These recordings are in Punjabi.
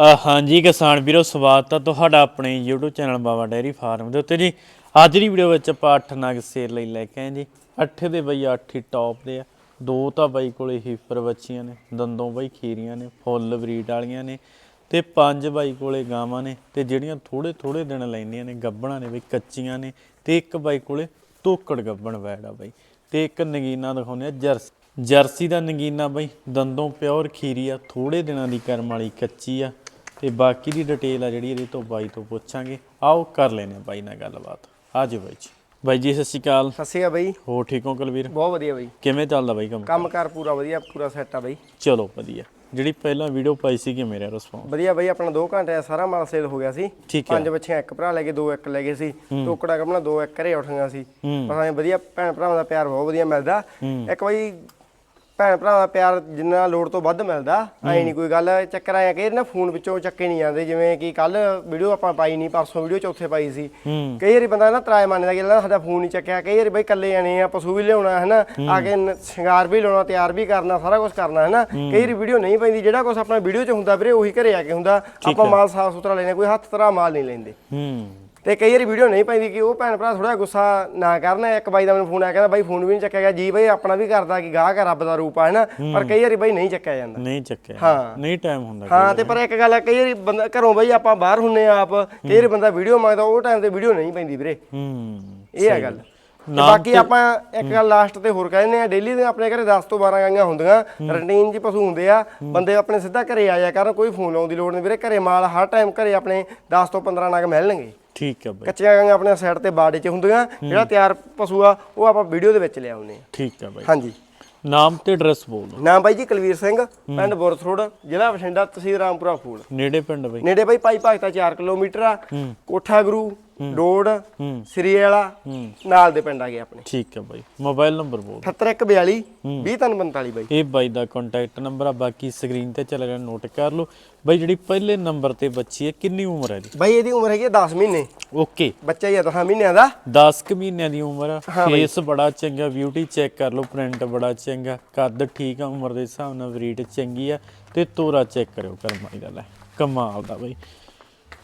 ਹਾਂਜੀ ਕਿਸਾਨ ਵੀਰੋ, ਸਵਾਗਤ ਹੈ ਤੁਹਾਡਾ ਆਪਣੇ YouTube channel Baba dairy farm ਦੇ ਉੱਤੇ ਜੀ। ਅੱਜ ਦੀ ਵੀਡੀਓ ਵਿੱਚ ਆਪਾਂ ਅੱਠ ਨਗ ਸੇਲ ਲਈ ਲੈ ਕੇ ਆਏ ਜੀ। ਅੱਠ ਦੇ ਬਈ ਅੱਠ ਹੀ ਟੌਪ ਦੇ ਆ। ਦੋ ਤਾਂ ਬਾਈ ਕੋਲੇ ਹੀਫਰ ਬੱਚੀਆਂ ਨੇ, ਦੰਦੋਂ ਬਾਈ ਖੀਰੀਆਂ ਨੇ, ਫੁੱਲ ਬਰੀਡ ਵਾਲੀਆਂ ਨੇ ਤੇ ਪੰਜ ਬਾਈ ਕੋਲੇ ਗਾਵਾਂ ਨੇ ਤੇ ਜਿਹੜੀਆਂ ਥੋੜੇ ਥੋੜੇ ਦਿਨ ਲੈਂਦੀਆਂ ਨੇ, ਗੱਬਣਾਂ ਨੇ ਬਈ, ਕੱਚੀਆਂ ਨੇ ਤੇ ਇੱਕ ਬਾਈ ਕੋਲੇ ਤੋਕੜ ਗੱਬਣ ਵੈੜ ਆ ਬਾਈ ਤੇ ਇੱਕ ਨਗੀਨਾ ਦਿਖਾਉਂਦੇ ਆ ਜਰਸੀ ਜਰਸੀ ਦਾ ਨਗੀਨਾ ਬਾਈ ਦੰਦੋਂ ਪਿਓਰ ਖੀਰੀ ਆ ਥੋੜੇ ਦਿਨਾਂ ਦੀ ਕਰਮ ਵਾਲੀ ਕੱਚੀ ਆ ਤੇ ਬਾਕੀ ਦੀ ਡਿਟੇਲ ਆ ਜਿਹੜੀ ਇਹਦੇ ਤੋਂ ਬਾਈ ਤੋਂ ਪੁੱਛਾਂਗੇ। ਆਓ ਕਰ ਲੈਨੇ ਆ ਬਾਈ ਨਾਲ ਗੱਲਬਾਤ। ਆਜੋ ਬਾਈ ਜੀ। ਬਾਈ ਜੀ ਸਤਿ ਸ਼੍ਰੀ ਅਕਾਲ। ਸਤਿ ਸ਼੍ਰੀ ਅਕਾਲ ਬਾਈ। ਹੋ ਠੀਕ ਹੋ ਕੁਲਵੀਰ? ਬਹੁਤ ਵਧੀਆ ਬਾਈ। ਕਿਵੇਂ ਚੱਲਦਾ ਬਾਈ ਕੰਮ? ਕੰਮਕਾਰ ਪੂਰਾ ਵਧੀਆ ਪੂਰਾ ਸੈੱਟ ਆ ਬਾਈ। ਚਲੋ ਵਧੀਆ। ਜਿਹੜੀ ਪਹਿਲਾਂ ਵੀਡੀਓ ਪਾਈ ਸੀ ਕਿ ਮੇਰਾ ਰਿਸਪੌਂਸ ਵਧੀਆ ਬਾਈ ਆਪਣਾ 2 ਘੰਟੇ ਦਾ ਸਾਰਾ ਮਾਲ ਸੇਲ ਹੋ ਗਿਆ ਸੀ। ਠੀਕ ਹੈ। ਪੰਜ ਬੱਚੀਆਂ ਇੱਕ ਭਰਾ ਲੈ ਕੇ ਦੋ ਇੱਕ ਲੈ ਗਏ ਸੀ। ਟੋਕੜਾ ਕਮਣਾ ਦੋ ਇੱਕ ਘਰੇ ਉੱਠੀਆਂ ਸੀ। ਹੂੰ। ਵਧੀਆ ਭੈਣ ਭਰਾਵਾਂ ਦਾ ਪਿਆਰ ਬਹੁਤ ਵਧੀਆ ਮਿਲਦਾ। ਇੱਕ ਬਾਈ ਭੈਣ ਭਰਾਵਾਂ ਦਾ ਪਿਆਰ ਜਿੰਨਾ ਲੋੜ ਤੋਂ ਵੱਧ ਮਿਲਦਾ ਐ ਨਹੀਂ ਕੋਈ ਗੱਲ ਚੱਕਰ ਆਇਆ ਕਿ ਨਾ ਫੋਨ ਵਿੱਚੋਂ ਚੱਕੇ ਨਹੀਂ ਜਾਂਦੇ ਜਿਵੇਂ ਕਿ ਕੱਲ ਵੀਡੀਓ ਆਪਾਂ ਪਾਈ ਨਹੀਂ ਪਰਸੋਂ ਵੀਡੀਓ ਚੌਥੇ ਪਾਈ ਸੀ। ਕਈ ਵਾਰੀ ਬੰਦਾ ਨਾ ਤਰਾਏ ਮੰਨਦਾ ਕਿ ਸਾਡਾ ਫੋਨ ਨਹੀਂ ਚੱਕਿਆ ਕਈ ਵਾਰੀ ਬਈ ਇਕੱਲੇ ਜਾਣੇ ਆ ਪਸ਼ੂ ਵੀ ਲਿਆਉਣਾ ਹੈ। ਨਾ ਆ ਕੇ ਸ਼ਿੰਗਾਰ ਵੀ ਲਾਉਣਾ ਤਿਆਰ ਵੀ ਕਰਨਾ ਸਾਰਾ ਕੁਝ ਕਰਨਾ ਹੈ। ਨਾ ਕਈ ਵਾਰੀ ਵੀਡੀਓ ਨਹੀਂ ਪੈਂਦੀ ਜਿਹੜਾ ਕੁਝ ਆਪਣਾ ਵੀਡੀਓ 'ਚ ਹੁੰਦਾ ਵੀਰੇ ਉਹੀ ਘਰੇ ਆ ਕੇ ਹੁੰਦਾ। ਆਪਾਂ ਮਾਲ ਸਾਫ਼ ਸੁਥਰਾ ਲੈਣੇ ਕੋਈ ਹੱਥ ਤਰਾ ਮਾਲ ਨਹੀਂ ਲੈਂਦੇ। ਹੂੰ। ਤੇ ਕਈ ਵਾਰੀ ਵੀਡੀਓ ਨਹੀਂ ਪੈਂਦੀ ਕਿ ਉਹ ਭੈਣ ਭਰਾ ਥੋੜਾ ਗੁੱਸਾ ਨਾ ਕਰਨ। ਇੱਕ ਬਾਈ ਦਾ ਮੈਨੂੰ ਫੋਨ ਆਇਆ ਕਹਿੰਦਾ ਬਾਈ ਫੋਨ ਵੀ ਨਹੀਂ ਚੱਕਿਆ ਗਿਆ। ਜੀ ਬਾਈ ਆਪਣਾ ਵੀ ਕਰਦਾ ਕਿ ਗਾਹਕ ਆ ਰੱਬ ਦਾ ਰੂਪ ਆ ਹੈ। ਨਾ ਪਰ ਕਈ ਵਾਰੀ ਬਾਈ ਨਹੀਂ ਚੱਕਿਆ ਜਾਂਦਾ। ਨਹੀਂ ਚੱਕਿਆ ਹਾਂ। ਨਹੀਂ ਟਾਈਮ ਹੁੰਦਾ ਹਾਂ ਤੇ ਪਰ ਇੱਕ ਗੱਲ ਹੈ ਕਈ ਵਾਰੀ ਬੰਦਾ ਘਰੋਂ ਬਾਈ ਆਪਾਂ ਬਾਹਰ ਹੁੰਨੇ ਆ ਆਪ ਕਈ ਵਾਰੀ ਬੰਦਾ ਵੀਡੀਓ ਮੰਗਦਾ ਉਹ ਟਾਈਮ ਤੇ ਵੀਡੀਓ ਨਹੀਂ ਪੈਂਦੀ ਵੀਰੇ। ਹੂੰ ਇਹ ਹੈ ਗੱਲ। ਬਾਕੀ ਆਪਾਂ ਇੱਕ ਗੱਲ ਲਾਸਟ ਤੇ ਹੋਰ ਕਹਿੰਦੇ ਆ ਡੇਲੀ ਦੇ ਆਪਣੇ ਘਰੇ 10 ਤੋਂ 12 ਗਾਈਆਂ ਹੁੰਦੀਆਂ ਰੂਟੀਨ 'ਚ ਪਸ਼ੂ ਹੁੰਦੇ ਆ ਬੰਦੇ ਆਪਣੇ ਸਿੱਧਾ ਘਰੇ ਆ ਜਾ ਕਰਨ ਕੋਈ ਫੋਨ ਲਾਉਣ ਦੀ ਲੋੜ ਨਹੀਂ ਵੀਰੇ। ਘਰੇ ਮਾਲ ਹਰ ਟਾਈਮ ਘਰੇ ਆਪਣੇ 10 ਤੋਂ 15 ਨਗ ਮਿਲਣਗੇ। ਠੀਕ ਹੈ ਬਾਈ। ਕੱਚੀਆਂ ਗਾਈਆਂ ਆਪਣੇ ਸਾਈਡ ਤੇ ਬਾੜੇ 'ਚ ਹੁੰਦੀਆਂ ਜਿਹੜਾ ਤਿਆਰ ਪਸ਼ੂ ਆ ਉਹ ਆਪਾਂ ਵੀਡੀਓ ਦੇ ਵਿੱਚ ਲਿਆਉਂਦੇ ਆ ਠੀਕ ਹੈ ਬਾਈ। ਹਾਂਜੀ। ਨਾਮ ਤੇ ਐਡਰੈਸ ਬੋਲ ਦਿਓ। ਨਾਮ ਬਾਈ ਜੀ ਕੁਲਵੀਰ ਸਿੰਘ ਪਿੰਡ ਬੁਰਥ ਰੋਡ ਜ਼ਿਲ੍ਹਾ ਬਠਿੰਡਾ ਤਹਿਸੀਲ ਰਾਮਪੁਰਾ ਫੂਲ ਨੇੜੇ ਪਿੰਡ ਬਾਈ। ਨੇੜੇ ਬਾਈ ਪਾਈ ਭਗਤਾ 4 ਕਿਲੋਮੀਟਰ ਆ। ਕੋਠਾ ਗੁਰੂ ਰੋਡ ਹੂੰ। ਸ੍ਰੀ ਵਾਲਾ ਹੂੰ। ਨਾਲ ਦੇ ਪਿੰਡ ਆ ਗਏ ਆਪਣੇ। ਠੀਕ ਹੈ ਬਾਈ ਮੋਬਾਈਲ ਨੰਬਰ ਬੋਲ 7142 20345 ਬਾਈ। ਇਹ ਬਾਈ ਦਾ ਕੰਟੈਕਟ ਨੰਬਰ ਆ ਬਾਕੀ ਸਕਰੀਨ ਤੇ ਚੱਲ ਰਿਹਾ ਨੋਟ ਕਰ ਲਓ। ਬਾਈ ਜਿਹੜੀ ਪਹਿਲੇ ਨੰਬਰ ਤੇ ਬੱਚੀ ਹੈ ਕਿੰਨੀ ਉਮਰ ਹੈ ਇਹਦੀ? ਬਾਈ ਇਹਦੀ ਉਮਰ ਹੈਗੀ 10 ਮਹੀਨੇ। ਓਕੇ ਬੱਚਾ ਹੀ ਆ 10 ਮਹੀਨਿਆਂ ਦਾ। 10 ਕੁ ਮਹੀਨਿਆਂ ਦੀ ਉਮਰ ਆ। ਫੇਸ ਬੜਾ ਚੰਗਾ ਬਿਊਟੀ ਚੈੱਕ ਕਰ ਲਓ ਪ੍ਰਿੰਟ ਬੜਾ ਚੰਗਾ ਕੱਦ ਠੀਕ ਆ ਉਮਰ ਦੇ ਹਿਸਾਬ ਨਾਲ ਬਰੀਡ ਚੰਗੀ ਆ ਤੇ ਤੋਰਾ ਚੈੱਕ ਕਰਿਓ ਕਰਮਾਈ ਦਾ ਲੈ ਕਮਾਲ ਦਾ ਬਾਈ।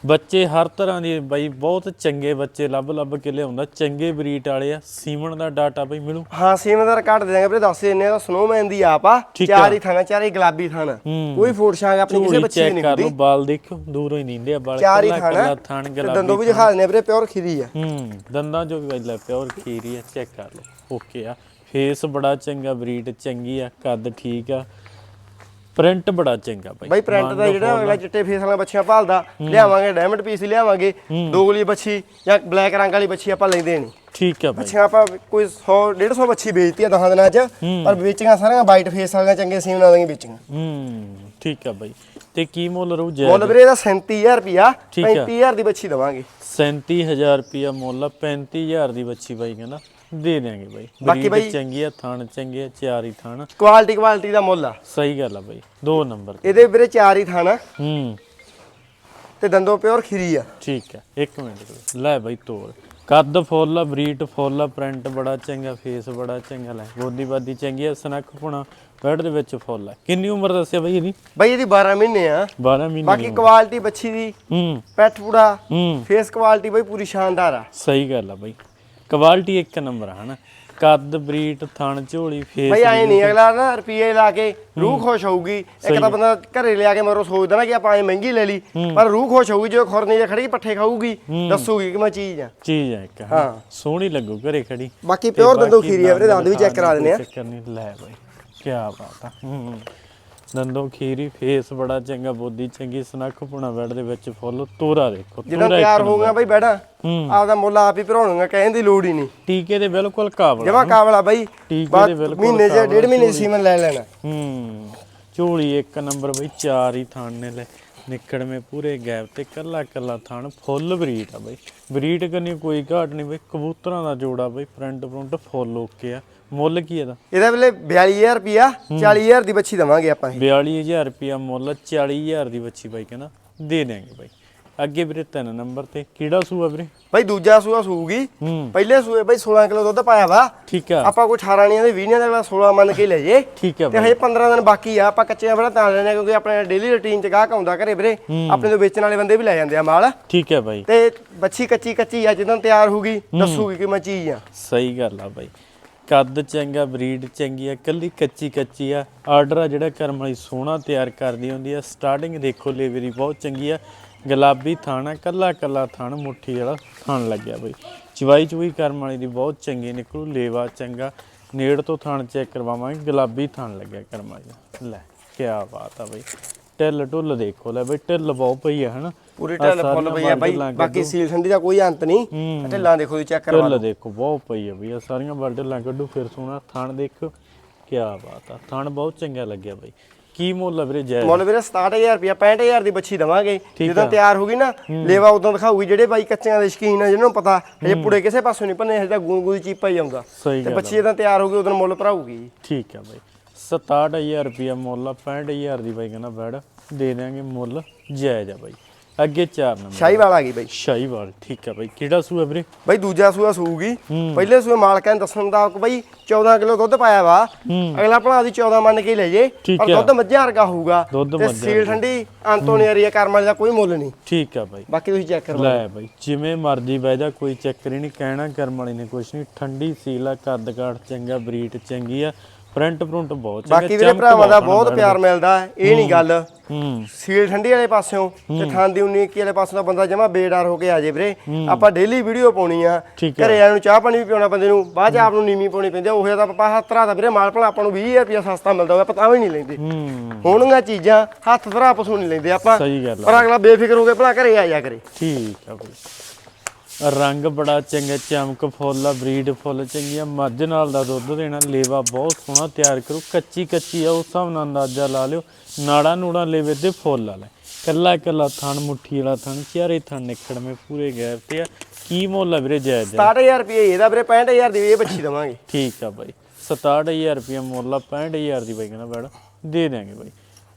ਬੱਚੇ ਹਰ ਤਰ੍ਹਾਂ ਦੇ ਬਾਈ ਬਹੁਤ ਚੰਗੇ ਬੱਚੇ ਲੱਭ ਲੱਭ ਕੇ ਲਿਆਉਂਦਾ ਚੰਗੇ ਬਰੀਡ ਵਾਲੇ ਆ। ਸੀਮਨ ਦਾ ਡਾਟਾ ਬਾਈ ਮਿਲੂ। ਹਾਂ ਸੀਮ ਦਾ ਰਿਕਾਰਡ ਦੇ ਦਾਂਗੇ ਵੀਰੇ ਦੱਸ ਦਿੰਨੇ ਦਾ ਸਨੋਮੈਨ ਦੀ ਆਪ ਆ। ਚਾਰ ਹੀ ਥਾਣਾ ਚਾਰੇ ਗੁਲਾਬੀ ਹੂੰ। ਕੋਈ ਫੋਟ ਛਾਂਗ ਆਪਣੀ ਕਿਸੇ ਬੱਚੀ ਚੈੱਕ ਨਹੀਂ ਕਰ ਲਓ ਹੁੰਦੀ। ਬਾਲ ਦੇਖੋ ਦੂਰੋਂ ਹੀ ਨੀਂਦੇ ਆ ਬਾਲ ਚਾਰ ਹੀ ਥਣ ਤੇ ਗੁਲਾਬੀ ਦੰਦੋਂ ਵੀ ਦਿਖਾ ਦਿੰਨੇ ਵੀਰੇ ਪਿਓਰ ਖੀਰੀ ਆ। ਹੂੰ ਦੰਦਾਂ ਚੋਂ ਵੀ ਲੈ ਪਿਓਰ ਖੀਰੀ ਆ ਚੈੱਕ ਕਰ ਲਓ। ਓਕੇ ਆ। ਫੇਸ ਬੜਾ ਚੰਗਾ ਬਰੀਡ ਚੰਗੀ ਆ ਕੱਦ ਠੀਕ ਆ। ਪ੍ਰਿੰਟ ਬੜਾ ਚੰਗਾ ਬਾਈ ਬਾਈ ਪ੍ਰਿੰਟ ਦਾ ਜਿਹੜਾ ਅਗਲਾ ਚਿੱਟੇ ਫੇਸ ਵਾਲਾ ਬੱਚੀਆਂ ਭਾਲਦਾ ਲਿਆਵਾਂਗੇ ਡਾਇਮੰਡ ਪੀਸ ਲਿਆਵਾਂਗੇ ਦੋਗਲੀ ਬੱਚੀ ਜਾਂ ਬਲੈਕ ਰੰਗ ਵਾਲੀ ਬੱਚੀ ਆਪਾਂ ਲੈਂਦੇ ਨਹੀਂ। ਠੀਕ ਆ ਬਾਈ ਬੱਚੀਆਂ ਆਪਾਂ ਕੋਈ 100 150 ਬੱਚੀ ਵੇਚਤੀ ਆ ਦਸਾਂ ਦਿਨਾਂ 'ਚ ਪਰ ਵੇਚੀਆਂ ਸਾਰੀਆਂ ਵਾਈਟ ਫੇਸ ਵਾਲੀਆਂ ਚੰਗੇ ਸੀਮ ਨਾਲ ਦੀਆਂ ਵੇਚੀਆਂ। ਹੂੰ ਠੀਕ ਆ ਬਾਈ ਤੇ ਕੀ ਮੁੱਲ ਰਹੂ ਜੈ ਮੁੱਲ ਵੀਰੇ ਇਹਦਾ 37000 ਰੁਪਿਆ ਠੀਕ ਆ। 35000 ਦੀ ਬੱਚੀ ਦਵਾਂਗੇ। 37000 ਰੁਪਿਆ ਮੁੱਲ ਆ, 35000 ਦੀ ਬੱਚੀ ਬਾਈ ਕਹਿੰਦਾ। ਦੇ ਦਿਆਂਗੇ ਬਾਈ। ਬਾਕੀ ਬਾਈ- ਚੰਗੀ ਆ ਥਣ ਚੰਗੇ ਆ ਚਾਰ ਥਣ। ਕੁਆਲਿਟੀ ਕੁਆਲਿਟੀ ਦਾ ਮੁੱਲ ਆ। ਸਹੀ ਗੱਲ ਆ ਬਾਈ ਦੋ ਨੰਬਰ ਇਹਦੇ ਵੀਰੇ ਚਾਰ ਹੀ ਥਾਣਾ ਹੂੰ। ਤੇ ਦੰਦੋਂ ਪਿਓਰ ਖੀਰੀ ਆ। ਠੀਕ ਹੈ ਇੱਕ ਮਿੰਟ ਲੈ ਬਾਈ ਤੋੜ ਕੱਦ ਫੁੱਲ ਆ ਬਰੀਟ ਫੁੱਲ ਆ ਪ੍ਰਿੰਟ ਬੜਾ ਚੰਗਾ ਫੇਸ ਬੜਾ ਚੰਗਾ ਲੈ। ਬੋਦੀ ਬਾਦੀ ਚੰਗੀ ਆ ਸਨੱਖ ਪੁਣਾ ਬੈਡ ਦੇ ਵਿੱਚ ਫੁੱਲ ਆ। ਕਿੰਨੀ ਉਮਰ ਦੱਸਿਆ ਬਾਈ ਇਹਦੀ? ਬਾਈ ਇਹਦੀ 12 ਮਹੀਨੇ ਆ। 12 ਮਹੀਨੇ ਬਾਕੀ ਕੁਆਲਿਟੀ ਬੱਚੀ ਦੀ। ਹੂੰ। ਪੈਠ ਪੂੜਾ। ਹੂੰ। ਫੇਸ ਕੁਆਲਿਟੀ ਬਾਈ ਪੂਰੀ ਸ਼ਾਨਦਾਰ ਆ। ਸਹੀ ਗੱਲ ਆ ਬਾਈ। ਕੁਆਲਿਟੀ ਇੱਕ ਨੰਬਰ ਆ ਹਨਾ? ਕੱਦ ਬਰੀਟ ਥਣ ਝੋਲੀ ਫੇਸ ਬਾਈ ਐ ਨਹੀਂ ਅਗਲਾ ਨਾ ਰੁਪਏ ਲਾ ਕੇ ਰੂਹ ਖੁਸ਼ ਹੋਊਗੀ। ਇੱਕ ਤਾਂ ਬੰਦਾ ਘਰੇ ਲਿਆ ਕੇ ਮਰੋ ਸੋਚਦਾ ਨਾ ਕਿ ਆਪਾਂ ਐ ਮਹਿੰਗੀ ਲੈ ਲਈ ਪਰ ਰੂਹ ਖੁਸ਼ ਹੋਊਗੀ ਜਦੋਂ ਖੁਰਨੀ ਜੇ ਖੜੀ ਪੱਠੇ ਖਾਊਗੀ ਦੱਸੂਗੀ ਕਿ ਮੈਂ ਚੀਜ਼ ਆ। ਚੀਜ਼ ਆ ਇੱਕ ਹਾਂ। ਸੋਹਣੀ ਲੱਗੂ ਘਰੇ ਖੜੀ। ਬਾਕੀ ਪਿਓਰ ਦੰਦੋਂ ਖੀਰੀ ਆ ਵੀਰੇ ਦੰਦ ਵੀ ਚੈੱਕ ਕਰਾ ਦਿੰਦੇ ਆ। ਚੱਕਰ ਨਹੀਂ ਲੈ ਬਾਈ ਕੀ ਬਾਤ ਆ। ਹੂੰ। ਦੰਦੋਂ ਖੀਰੀ ਫੇਸ ਬੜਾ ਚੰਗਾ ਬੋਦੀ ਚੰਗੀ ਸਨੱਖ ਪੁਣਾ ਬੈਡ ਦੇ ਵਿੱਚ ਫੁੱਲ ਤੋਰਾ ਦੇਖੋ ਤੋਰਾ ਤਿਆਰ ਹੋ ਗਿਆ ਬਾਈ ਬੈਠਾ। ਆਪਦਾ ਮੁੱਲ ਆਪ ਹੀ ਭਰਾਉਣਗਾ ਕਹਿਣ ਦੀ ਲੋੜ ਹੀ ਨਹੀਂ। ਟੀਕੇ ਦੇ ਬਿਲਕੁਲ ਕਾਬਲ ਜਮਾ ਕਾਬਲਾ ਬਾਈ। ਟੀਕੇ ਦੇ ਬਿਲਕੁਲ ਮਹੀਨੇ ਕਾਬਲ ਡੇਢ ਮਹੀਨੇ ਸੀਮਨ ਲੈ ਲੈਣਾ। ਹੂੰ। ਝੋਲੀ ਇੱਕ ਨੰਬਰ ਬਈ ਚਾਰ ਹੀ ਥਾਣ ਨੇ ਲੈ। ਨਿਕੜਵੇਂ ਪੂਰੇ ਗੈਪ ਤੇ ਕੱਲਾ ਕੱਲਾ ਥਾਣ ਫੁੱਲ ਬਰੀਡ ਆ ਬਈ। ਬਰੀਡ ਕਰਨੀ ਕੋਈ ਘਾਟ ਨਹੀਂ ਬਈ ਕਬੂਤਰਾਂ ਦਾ ਜੋੜਾ ਬਈ ਪ੍ਰਿੰਟ ਪ੍ਰਿੰਟ ਫੁੱਲ ਓਕੇ ਆ। ਮੁੱਲ ਕੀ ਇਹਦਾ? ਇਹਦਾ ਵੇਲੇ 42000 ਰੁਪਿਆ 40000 ਦੀ ਬੱਚੀ ਦਵਾਂਗੇ ਆਪਾਂ ਇਹ। 42000 ਰੁਪਿਆ ਮੁੱਲ 40000 ਦੀ ਬੱਚੀ ਬਾਈ ਕਹਿੰਦਾ ਦੇ ਦਿਆਂਗੇ ਬਾਈ। ਅੱਗੇ ਵੀਰੇ ਤਿੰਨ ਨੰਬਰ ਤੇ ਕਿਹੜਾ ਸੂਆ ਵੀਰੇ? ਬਾਈ ਦੂਜਾ ਸੂਆ ਸੂਗੀ। ਹੂੰ। ਪਹਿਲੇ ਸੂਏ ਬਾਈ 16 ਕਿਲੋ ਦੁੱਧ ਪਾਇਆ ਵਾ। ਠੀਕ ਆ। ਆਪਾਂ ਕੋਈ 18 ਨਹੀਂ ਦੇ 20 ਨਹੀਂ ਦਾ ਅਗਲਾ 16 ਮੰਨ ਕੇ ਲੈ ਜੇ ਠੀਕ ਆ ਤੇ ਹਜੇ 15 ਦਿਨ ਬਾਕੀ ਆ ਆਪਾਂ ਕੱਚਿਆਂ ਬੜਾ ਤਾਂ ਲੈਣੇ ਕਿਉਂਕਿ ਆਪਣੇ ਡੇਲੀ ਰੁਟੀਨ ਚ ਗਾਹਕ ਆਉਂਦਾ ਘਰੇ ਵੀਰੇ। ਆਪਣੇ ਤੋਂ ਵੇਚਣ ਵਾਲੇ ਬੰਦੇ ਵੀ ਲੈ ਜਾਂਦੇ ਆ ਮਾਲ। ਠੀਕ ਆ ਬਾਈ। ਤੇ ਬੱਚੀ ਕੱਚੀ ਕੱਚੀ ਆ ਜਦੋਂ ਤਿਆਰ ਹੋਊਗੀ ਦੱਸੂਗੀ ਕਿ ਮੈਂ ਚੀਜ਼ ਆ। ਸਹੀ ਗੱਲ ਆ ਬਾਈ। ਕੱਦ ਚੰਗਾ ਬਰੀਡ ਚੰਗੀ ਆ ਕੱਲੀ ਕੱਚੀ ਕੱਚੀ ਆ। ਆਰਡਰ ਆ ਜਿਹੜਾ ਕਰਮ ਵਾਲੀ ਸੋਹਣਾ ਤਿਆਰ ਕਰਦੀ ਹੁੰਦੀ ਆ। ਸਟਾਰਟਿੰਗ ਦੇਖੋ ਲੇਵਰੀ ਬਹੁਤ ਚੰਗੀ ਆ। ਗੁਲਾਬੀ ਥਾਣਾ ਕੱਲਾ ਕੱਲਾ ਥਣ ਮੁੱਠੀ ਵਾਲਾ ਥਣ ਲੱਗਿਆ ਬਾਈ। ਚਵਾਈ ਚੁਈ ਕਰਮ ਵਾਲੀ ਦੀ ਬਹੁਤ ਚੰਗੀ ਨਿਕਲੂ ਲੇਵਾ ਚੰਗਾ। ਨੇੜ ਤੋਂ ਥਣ ਚੈੱਕ ਕਰਵਾਵਾਂਗੇ ਗੁਲਾਬੀ ਥਣ ਲੱਗਿਆ ਕਰਮ ਵਾਲੀ। ਲੈ ਕੀ ਬਾਤ ਆ ਬਾਈ। ਟਿੱਲ ਟੁੱਲ ਦੇਖੋ ਲੈ ਬਈ ਟਿੱਲ ਬਹੁਤ ਪਈ ਆ ਹਨਾ? ਪੂਰੀ ਢਿੱਲ ਫੁੱਲ ਪਈ ਆ ਬਾਈ। ਬਾਕੀ ਸੀਲ ਠੰਡੀ ਦਾ ਕੋਈ ਅੰਤ ਨਹੀਂ। ਢਿੱਲਾਂ ਦੇਖੋ ਤੁਸੀਂ ਚੈੱਕ ਕਰਵਾ ਢਿੱਲ ਦੇਖੋ ਬਹੁਤ ਪਈ ਆ ਬਈ। ਆ ਸਾਰੀਆਂ ਬਲਡਲਾਂ ਕੱਢੂ ਫਿਰ ਸੋਹਣਾ ਥਣ ਦੇਖੋ। ਕੀ ਬਾਤ ਆ ਥਣ ਬਹੁਤ ਚੰਗਾ ਲੱਗਿਆ ਬਈ। ਕੀ ਮੁੱਲ ਆ ਵੀਰੇ ਜੈ ਮੁੱਲ ਵੀਰੇ 67000 ਰੁਪਇਆ 65000 ਦੀ ਬੱਚੀ ਦਵਾਂਗੇ। ਜਦੋਂ। ਤਿਆਰ ਹੋਗੀ ਨਾ ਲੇਵਾ ਉਦੋਂ ਦਿਖਾਊਗੀ ਜਿਹੜੇ ਬਾਈ ਕੱਚਿਆਂ ਦੇ ਸ਼ਕੀਨ ਆ ਜਿਹਨਾਂ ਨੂੰ ਪਤਾ। ਹਜੇ ਪੁੜੇ ਕਿਸੇ ਪਾਸੋਂ ਨਹੀਂ ਭੰਨੇ ਹਜੇ ਤਾਂ ਗੂੰ ਗੂੰ ਚੀਪਾ ਹੀ ਆਉਂਦਾ। ਤੇ ਬੱਚੀ ਜਦੋਂ ਤਿਆਰ ਹੋਗੀ ਉਦੋਂ ਮੁੱਲ ਭਰਾਊਗੀ। ਠੀਕ ਆ ਬਈ। 67000 ਰੁਪਿਆ ਮੁੱਲ ਆ 65000 ਦੀ ਬਾਈ ਕਹਿੰਦਾ ਬੈੜ ਦੇ ਦਿਆਂਗੇ ਮੁੱਲ ਜਾਇਜ਼ ਆ ਬਾਈ। ਅੱਗੇ 4 ਨੰਬਰ। ਸ਼ਾਹੀਵਾਲ ਆ ਗਈ ਬਾਈ। ਸ਼ਾਹੀਵਾਲ ਠੀਕ ਆ ਬਾਈ। ਕਿਹੜਾ ਸੂਆ ਵੀਰੇ? ਬਾਈ ਦੂਜਾ ਸੂਆ ਸੂਗੀ। ਪਹਿਲੇ ਸੂਏ ਮਾਲਕਾਂ ਨੇ ਦੱਸਣ ਦਾ ਕਿ ਬਾਈ 14 ਕਿਲੋ ਦੁੱਧ ਪਾਇਆ ਵਾ। ਅਗਲਾ ਭਲਾ ਦੀ 14 ਮੰਨ ਕੇ ਲੈ ਜੇ। ਪਰ। ਦੁੱਧ ਮੱਝਾਂ ਵਰਗਾ ਹੋਊਗਾ। ਤੇ ਸੀਲ ਠੰਡੀ ਅੰਤੋਂ ਨਹੀਂ ਏਰੀਆ ਕਰਮ ਦਾ ਕੋਈ ਮੁੱਲ ਨਹੀਂ। ਠੀਕ ਆ ਬਾਈ। ਬਾਕੀ ਤੁਸੀਂ ਚੈੱਕ ਕਰਵਾ ਲੈ ਬਾਈ ਜਿਵੇਂ ਮਰਜ਼ੀ ਬਹਿ ਜਾ ਕੋਈ ਚੱਕਰ ਹੀ ਨਹੀਂ। ਕਹਿਣਾ ਕਰਮ ਵਾਲੀ ਨੇ ਕੁਛ ਨਹੀਂ। ਠੰਡੀ ਸੀਲ ਆ ਕੱਦ ਕਾਠ ਚੰਗਾ ਬਰੀਡ ਚੰਗੀ ਆ। ਪ੍ਰਿੰਟ ਪ੍ਰਿੰਟ ਬਹੁਤ ਚੰਗਾ ਬਾਕੀ ਵੀਰੇ ਭਰਾਵਾਂ ਦਾ ਬਹੁਤ ਪਿਆਰ ਮਿਲਦਾ ਹੈ, ਇਹ ਨਹੀਂ ਗੱਲ। ਹੂੰ। ਸੀਲ ਠੰਡੀ ਵਾਲੇ ਪਾਸਿਓਂ ਤੇ ਥਾਂ ਦੀ 19 21 ਵਾਲੇ ਪਾਸੋਂ ਦਾ ਬੰਦਾ ਜਮਾ ਬੇਡਰ ਹੋ ਕੇ ਆ ਜੇ ਵੀਰੇ। ਆਪਾਂ ਡੇਲੀ ਵੀਡੀਓ ਪਾਉਣੀ ਆ ਘਰੇ ਆਣ ਨੂੰ ਚਾਹ ਪਾਣੀ ਵੀ ਪਿਉਣਾ ਬੰਦੇ ਨੂੰ ਬਾਅਦ ਚ ਆਪ ਨੂੰ ਨੀਵੀਂ ਪਾਉਣੀ ਪੈਂਦੀ ਉਹ ਤਾਂ ਆਪਾਂ ਹੱਥ ਧਰਾ ਦਾ ਵੀਰੇ ਮਾਲ ਭਲਾ ਆਪਾਂ ਨੂੰ 20000 ਰੁਪਇਆ ਸਸਤਾ ਮਿਲਦਾ ਹੋਇਆ ਪਤਾ ਵੀ ਨਹੀਂ ਲੈਂਦੇ। ਹੂੰ। ਹੋਣਗੀਆਂ ਚੀਜ਼ਾਂ ਹੱਥ ਧਰਾ ਪਸੂ ਨਹੀਂ ਲੈਂਦੇ ਆਪਾਂ ਸਹੀ ਗੱਲ ਆ। ਪਰ ਅਗਲਾ ਬੇਫਿਕਰ ਹੋ ਕੇ ਭਲਾ ਘਰੇ ਆ ਜਾ ਕਰੇ। ਠੀਕ ਆ ਬਈ। ਰੰਗ ਬੜਾ ਚੰਗਾ ਚਮਕ ਫੁੱਲ ਆ ਬਰੀਡ ਫੁੱਲ ਚੰਗੀ ਆ ਮੱਝ ਨਾਲ ਦਾ ਦੁੱਧ ਦੇਣਾ ਲੇਵਾ ਬਹੁਤ ਸੋਹਣਾ ਤਿਆਰ ਕਰੂ। ਕੱਚੀ ਕੱਚੀ ਆ ਉਸ ਹਿਸਾਬ ਨਾਲ ਅੰਦਾਜ਼ਾ ਲਾ ਲਿਓ। ਨਾੜਾ ਨੂੜਾ ਲੇਵੇ ਤੇ ਫੁੱਲ ਵਾਲੇ। ਕੱਲਾ ਕੱਲਾ ਥਣ ਮੁੱਠੀ ਵਾਲਾ ਥਣ ਚਾਰੇ ਥਣ ਨਿਕੜਵੇਂ ਪੂਰੇ ਗੈਪ ਤੇ ਆ। ਕੀ ਮੁੱਲ ਆ ਵੀਰੇ ਜਾਇਜ਼? ਆ? 67000 ਰੁਪਏ ਇਹਦਾ ਵੀਰੇ 65000 ਦੀ ਇਹ ਬੱਚੀ ਦਵਾਂਗੇ। ਠੀਕ ਆ ਬਾਈ। 67000 ਰੁਪਏ ਮੁੱਲ ਆ 65000 ਦੀ ਬਾਈ ਕਹਿੰਦਾ ਬੈੜ ਦੇ ਦਿਆਂਗੇ ਬਾਈ।